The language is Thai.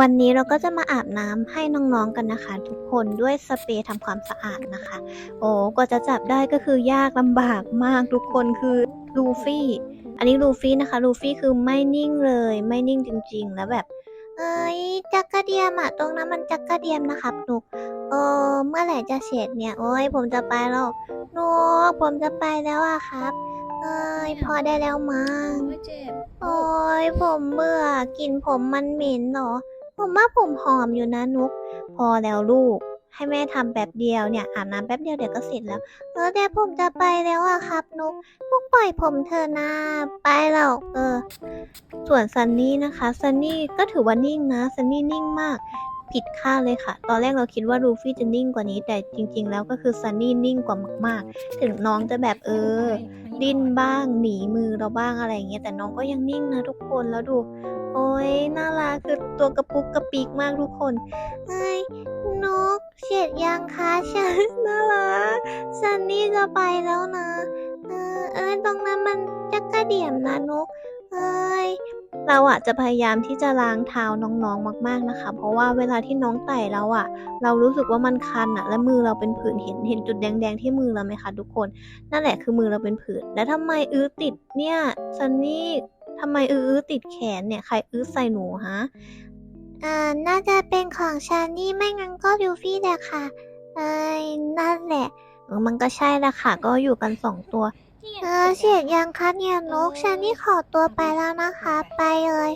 วันนี้เราก็จะมาอาบน้ำให้น้องๆกันนะคะ ทุกคนด้วยสเปรย์ทำความสะอาดนะคะ โอ้กว่าจะจับได้ก็คือยากลำบากมากทุกคนคือลูฟี่ อันนี้ลูฟี่นะคะลูฟี่คือไม่นิ่งเลย ไม่นิ่งจริง ๆ แล้วแบบ เอ้ยจักกระเดียมอะตรงนั้นมันจักกระเดียมนะครับนุกเออเมื่อไหร่จะเสร็จเนี่ย โอ้ยผมจะไปแล้วนุกผมจะไปแล้วอะครับเอ้ยพอได้แล้วมั้งไม่เจ็บโอ้ยผมเบื่อกลิ่นผมมันเหม็นเหรอ ผมว่าผมหอมอยู่นะนุก พอแล้วลูก ให้แม่ทำแป๊บเดียวเนี่ยอาบน้ำแป๊บเดียวเดี๋ยวก็เสร็จแล้วเออเดี๋ยวผมจะไปแล้วอะครับนุกลูกปล่อยผมเธอะนะไปแล้วเออ ส่วนซันนี่นะคะซันนี่ก็ถือว่านิ่งนะซันนี่นิ่งมากผิดคาดเลยค่ะ ตอนแรกเราคิดว่าลูฟี่จะนิ่งกว่านี้ แต่จริง ๆ แล้วก็คือซันนี่นิ่งกว่ามาก ๆ ถึงน้องจะแบบเออ ดิ้นบ้าง หนีมือเราบ้างอะไรอย่างเงี้ย แต่น้องก็ยังนิ่งนะทุกคน แล้วดู โอ้ยน่ารักคือตัวกระปุกกระปิกมากทุกคนเอ้นกเสร็จยังคะฉันน่ารักซันนี่จะไปแล้วนะ เออเอ้ยตรงนั้นมันจักกระเดี่ยมนะนกเอ้ยเราอะจะพยายามที่จะล้างเท้าน้องๆมาก ๆนะคะ เพราะว่าเวลาที่น้องไต่เราอะเรารู้สึกว่ามันคันอะและมือเราเป็นผื่นเห็นเห็นจุดแดง ๆ ที่มือเราไหมคะทุกคน นั่นแหละคือมือเราเป็นผื่นแล้วทำไมอื้อติดเนี่ยซันนี่ ทำไมอื้ออื้อติดแขนเนี่ย ใครอื้อใส่หนูฮะ อ่า น่าจะเป็นของชานี่ไม่งั้นก็ลูฟี่แหละค่ะเอ้ยนั่นแหละเออมันก็ใช่แหละค่ะ ก็อยู่กันสองตัว เออเสียดยังคะเนี่ยนกชานี่ขอตัวไปแล้วนะคะ ไปเลย